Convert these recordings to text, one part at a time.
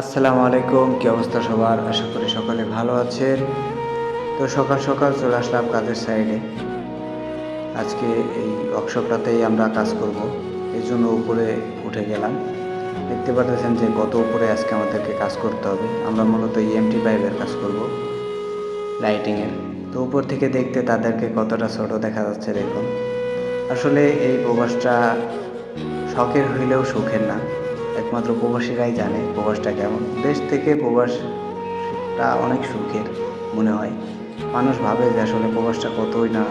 আসসালামু আলাইকুম, কি অবস্থা সবার? আশা করি সকলে ভালো আছেন। তো সকাল সকাল চলে আসলাম কাজের সাইডে আজকে এই ওয়ার্কশপটাতেই আমরা কাজ করব। এই জন্য উপরে উঠে গেলাম। দেখতে পাচ্ছেন যে কত উপরে আজকে আমাদেরকে কাজ করতে হবে। আমরা মূলত E ইএমটি পাইপের কাজ করব লাইটিংয়ের তো উপর থেকে দেখতে তাদেরকে কতটা ছোট দেখা যাচ্ছে দেখুন। আসলে এই প্রবাসটা শখের হইলেও সুখের না। একমাত্র প্রবাসীরাই জানে প্রবাসটা কেমন। দেশ থেকে প্রবাসটা অনেক সুখের মনে হয়। মানুষ ভাবে যে আসলে প্রবাসটা কতই না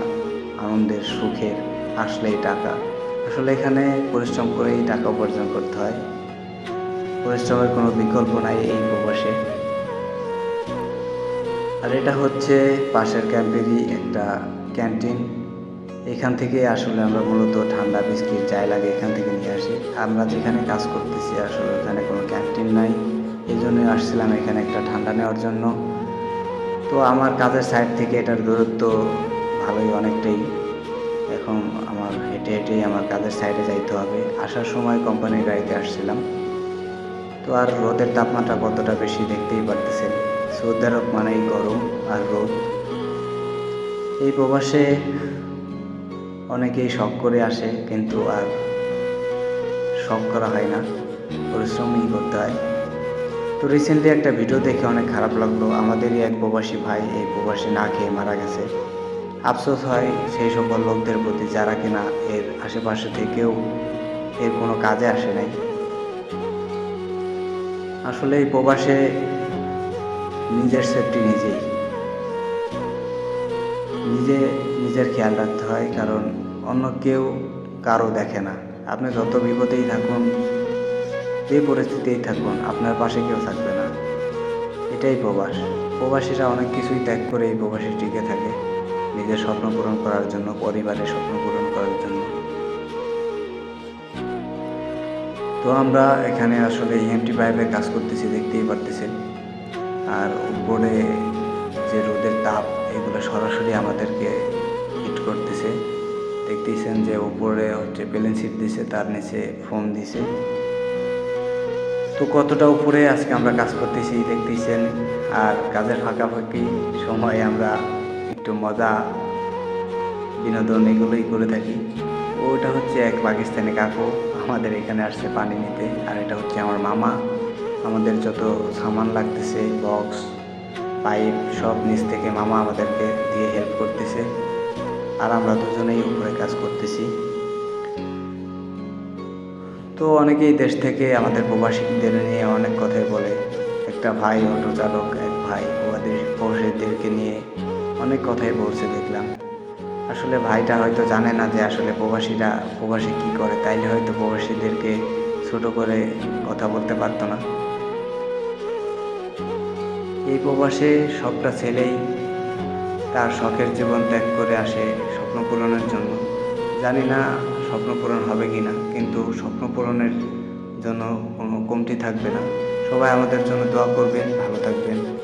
আনন্দের, সুখের, আসলেই টাকা। আসলে এখানে পরিশ্রম করেই টাকা উপার্জন করতে হয়। পরিশ্রমের কোনো বিকল্প নাই এই প্রবাসে। আর এটা হচ্ছে পাশের ক্যাম্পেরই একটা ক্যান্টিন। এখান থেকে আসলে আমরা মূলত ঠান্ডা বিস্কিট যাই লাগে এখান থেকে নিয়ে আসি। আমরা যেখানে কাজ করতেছি আসলে ওখানে কোনো ক্যান্টিন নাই। এই জন্যই আসছিলাম এখানে একটা ঠান্ডা নেওয়ার জন্য। তো আমার কাজের সাইড থেকে এটার দূরত্ব ভালোই অনেকটাই। এখন আমার হেঁটে হেঁটেই আমার কাজের সাইডে যাইতে হবে। আসার সময় কোম্পানির গাড়িতে আসছিলাম। তো আর রোদের তাপমাত্রা কতটা বেশি দেখতেই পারতেছেন। সৌদি আরব মানেই গরম আর রোদ। এই প্রবাসে অনেকেই শখ করে আসে, কিন্তু আর শখ করা হয় না, পরিশ্রমই করতে হয়। তো রিসেন্টলি একটা ভিডিও দেখে অনেক খারাপ লাগল। আমাদেরই এক প্রবাসী ভাই এই প্রবাসী না খেয়ে মারা গেছে। আফসোস হয় সেই সকল লোকদের প্রতি যারা কিনা এর আশেপাশে থেকেও এর কোনো কাজে আসে নাই। আসলে এই প্রবাসে নিজের সেফটি নিজেই। নিজে খেয়াল রাখতে হয়, কারণ অন্য কেউ কারও দেখে না। আপনি যত বিপদেই থাকুন, যে পরিস্থিতিতেই থাকুন, আপনার পাশে কেউ থাকবে না। এটাই প্রবাস। প্রবাসীরা অনেক কিছুই ত্যাগ করে এই প্রবাসী টিকে থাকে। নিজের স্বপ্ন পূরণ করার জন্য, পরিবারের স্বপ্ন পূরণ করার জন্য। তো আমরা এখানে আসলে E ইএমটি পাইপের কাজ করতেছি, দেখতেই পারতেছি আর উপরে যে রোদের তাপ, এগুলো সরাসরি আমাদেরকে করতেছে। দেখতেছেন যে উপরে হচ্ছে প্লেন সিট দিছে, তার নিচে ফোম দিছে। তো কতটা উপরে আজকে আমরা কাজ করতেছি দেখতেছেন। আর কাজের ফাঁকাফাঁকি সময় আমরা একটু মজা, বিনোদন এগুলোই করে থাকি। ওটা হচ্ছে এক পাকিস্তানি কাকু, আমাদের এখানে আসছে পানি নিতে। আর এটা হচ্ছে আমার মামা। আমাদের যত সামান লাগতেছে বক্স পাইপ সব নিচ থেকে মামা আমাদেরকে দিয়ে হেল্প করতেছে। আর আমরা দুজনেই উপরে কাজ করতেছি। তো অনেকেই দেশ থেকে আমাদের প্রবাসীদের নিয়ে অনেক কথাই বলে। একটা ভাই অটো চালক এক ভাই ওদের প্রবাসীদেরকে নিয়ে অনেক কথাই বলছে দেখলাম। আসলে ভাইটা হয়তো জানে না যে আসলে প্রবাসীরা, প্রবাসী কী করে, তাইলে হয়তো প্রবাসীদেরকে ছোট করে কথা বলতে পারতো না। এই প্রবাসে সবটা ছেলেই তার শখের জীবন ত্যাগ করে আসে স্বপ্ন পূরণের জন্য। জানি না স্বপ্ন পূরণ হবে কি না কিন্তু স্বপ্ন পূরণের জন্য কোনো কমতি থাকবে না। সবাই আমাদের জন্য দোয়া করবেন, ভালো থাকবেন।